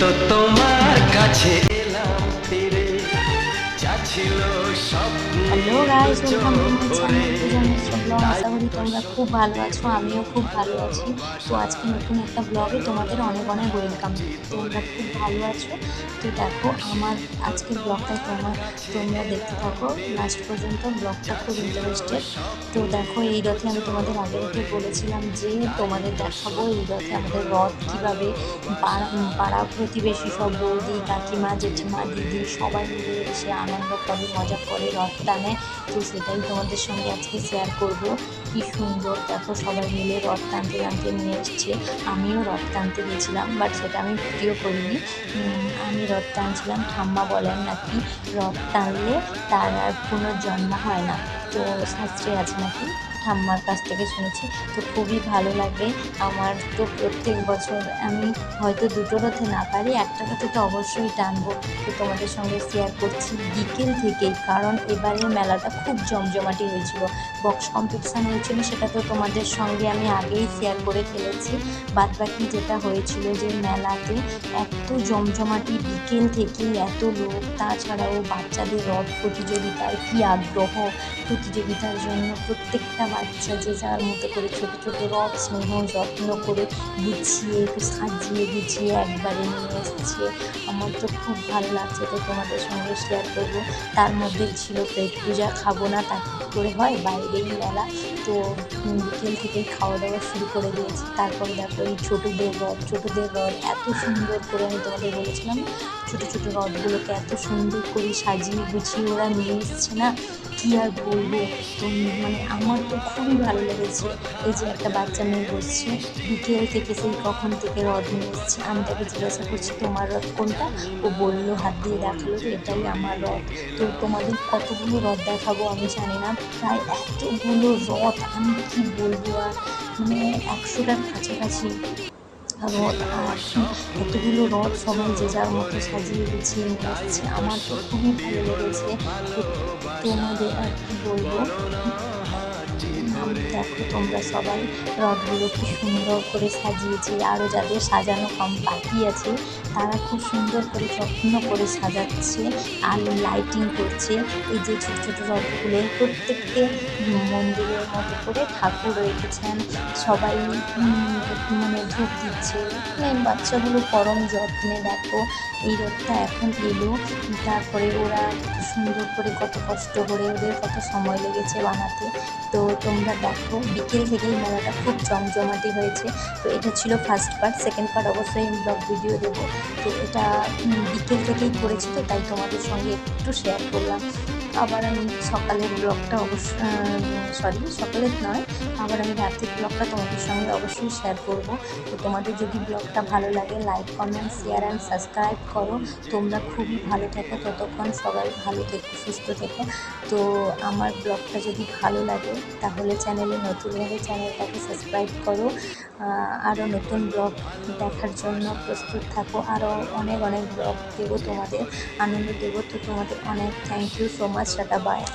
তো hello guys, welcome to blog আশা করি তোমরা খুব ভালো আছো, আমিও খুব ভালো আছি। তো আজকে নতুন একটা ব্লগে তোমাদের অনেক অনেক ওয়েলকাম তোমরা খুব ভালো আছো? তো দেখো, আমার আজকের ব্লগটা তোমার, তোমরা দেখতে থাকো। লাস্ট পর্যন্ত ব্লগটা খুব ইন্টারেস্টেড তো দেখো, এই রথে আমি তোমাদের আগে রেখে বলেছিলাম যে তোমাদের দেখাবো এই রথে আমাদের রথ কীভাবে পাড়া প্রতিবেশী সব বৌদি, কাকিমা, জেঠিমা, দিদি সবাই মিলে এসে আনন্দ করে, মজা করে রথ টানে। তো সেটাই তোমাদের সঙ্গে আজকে শেয়ার করব। কি সুন্দর। দেখো সবাই মিলে রথ টানতে টানতে নিয়ে এসছে। আমিও রথ টানতে গেছিলাম বাট সেটা আমি ভিডিও করিনি। আমি রথ টানছিলাম, ঠাম্মা বলেন নাকি, রথ টানলে তার আর পুনর্জন্ম হয় না। তো শাস্ত্রে আছে নাকি? ঠাম্মার কাছ থেকে শুনেছি। তো খুবই ভালো লাগে আমার তো প্রত্যেক বছর আমি হয়তো দুটো রথে না পারি, একটা রথে তো অবশ্যই টানবো। তো তোমাদের সঙ্গে শেয়ার করছি বিকেল থেকেই, কারণ এবারে মেলাটা খুব জমজমাটি হয়েছিল। বক্স কম্পিটিশান হয়েছিল, সেটা তো তোমাদের সঙ্গে আমি আগেই শেয়ার করে ফেলেছি। বাদ বাকি যেটা হয়েছিল যে মেলাতে এত জমজমাটি বিকেল থেকেই এত লোক, তাছাড়াও বাচ্চাদের রথ প্রতিযোগিতায় কী আগ্রহ প্রতিযোগিতার জন্য প্রত্যেকটা বাচ্চা যে যার মতো করে ছোট ছোট রক স্নেহ, যত্ন করে গুছিয়ে, একটু সাজিয়ে গুছিয়ে একবারে নিয়ে এসেছে। আমার তো খুব ভালো লাগছে তো তোমাদের সঙ্গে শেয়ার করব। তার মধ্যে ছিল পেট পূজা, খাব না তা করে হয়? বাইরেই মেলা তো বিকেল থেকে খাওয়া দাওয়া শুরু করে দিয়েছি। তারপরে দেখো এই ছোটোদের রথ ছোটোদের রথ এত সুন্দর করে আমি তোমাদের বলেছিলাম, ছোটো ছোটো রথগুলোকে এত সুন্দর করে সাজিয়ে গুছিয়ে ওরা নিয়ে এসছে না? কী আর বলব? তো মানে আমার তো খুবই ভালো লেগেছে। এই যে একটা বাচ্চা মেয়ে বসছে, বিকেল থেকে সেই কখন থেকে রথ নিয়ে এসছে। আমি তাকে জিজ্ঞাসা করছি, তোমার রথ কোনটা? ও বলল, হাত দিয়ে দেখাল যে এটাই আমার রথ। তো তোমাদের কতগুলো রথ দেখাবো আমি জানি না। প্রায় এতগুলো রথ আমি কি বলব আর? মানে একশোটার কাছাকাছি। রথ আর এতগুলো রথ সবাই যে যার মতো সাজিয়ে এসছে আমার তো খুবই ভালো লেগেছে। তোমাদের আর কি বলব? উম, দেখো তোমরা সবাই রথগুলো কি সুন্দর করে সাজিয়েছে আরও যাদের সাজানো কম বাকি আছে তারা খুব সুন্দর করে যত্ন করে সাজাচ্ছে আর লাইটিং করছে। এই যে ছোটো ছোটো রথগুলো প্রত্যেককে মন্দিরের মতো করে ঠাকুর রেখেছেন। সবাই মানে ধূপ দিচ্ছে। বাচ্চাগুলো পরম যত্নে দেখো এই রথটা এখন এলো। তারপরে ওরা সুন্দর করে কত কষ্ট করে ওদের কত সময় লেগেছে বানাতে। তো তোমরা দেখো, বিকেল থেকেই মেলাটা খুব জমজমাটি হয়েছে। তো এটা ছিল ফার্স্ট পার্ট সেকেন্ড পার্ট অবশ্যই আমি ব্লগ ভিডিও দেবো। তো এটা বিকেল থেকেই করেছি তো, তাই তোমাদের সঙ্গে একটু শেয়ার করলাম। আবার আমি সকালের ব্লগটা অবশ্য সরি সকালের নয়, আবার আমি রাতের ব্লগটা তোমাদের সঙ্গে অবশ্যই শেয়ার করব। তো তোমাদের যদি ব্লগটা ভালো লাগে like comment share and subscribe করো। তোমরা খুবই ভালো থাকো, ততক্ষণ সবাই ভালো থেকো, সুস্থ থেকো। তো আমার ব্লগটা যদি ভালো লাগে, তাহলে চ্যানেলে নতুন চ্যানেলটাকে সাবস্ক্রাইব করো। আরও নতুন ব্লগ দেখার জন্য প্রস্তুত থাকো। আরও অনেক অনেক ব্লগ দেবো তোমাদের, আনন্দ দেবো। তো তোমাদের অনেক thank you so much tata bye.